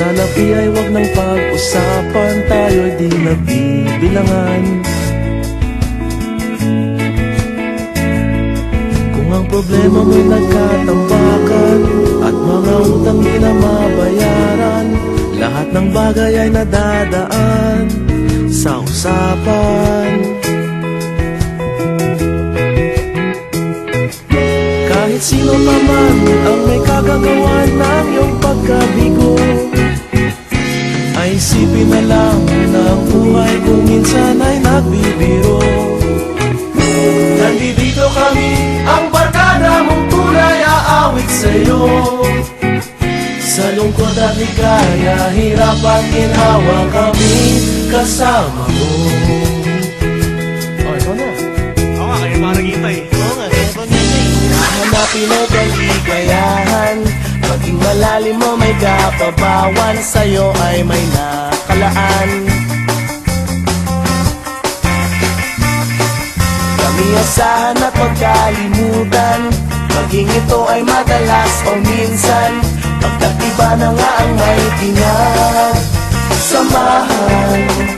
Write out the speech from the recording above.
sa labi ay wag nang pag-usapan Tayo'y di nagbibilangan Kung ang problema mo'y nagkatambakan At mga utang di na mabayaran Lahat ng bagay ay nadadaan Sa usapan. Kahit sino pa man ang may kagagawa ng iyong pagkabigo isipin na lang na ang buhay kung minsan ay nagbibiro Nandito kami, ang barkada mong tunay aawit sa'yo. Sa lungkot at ligaya, hirap at ginhawa kami kasama mo. Oh, ikaw na. Oo nga, parang kita eh. Oo nga, kaya ko niya Hanapin mo kaligayahan Maging malalim mo may kapabawan Sa'yo ay may nakalaan. Kami asahan at magkalimutan Maging ito ay madalas o minsan. Pagkatiba na nga ang may pinagsamahan Kahit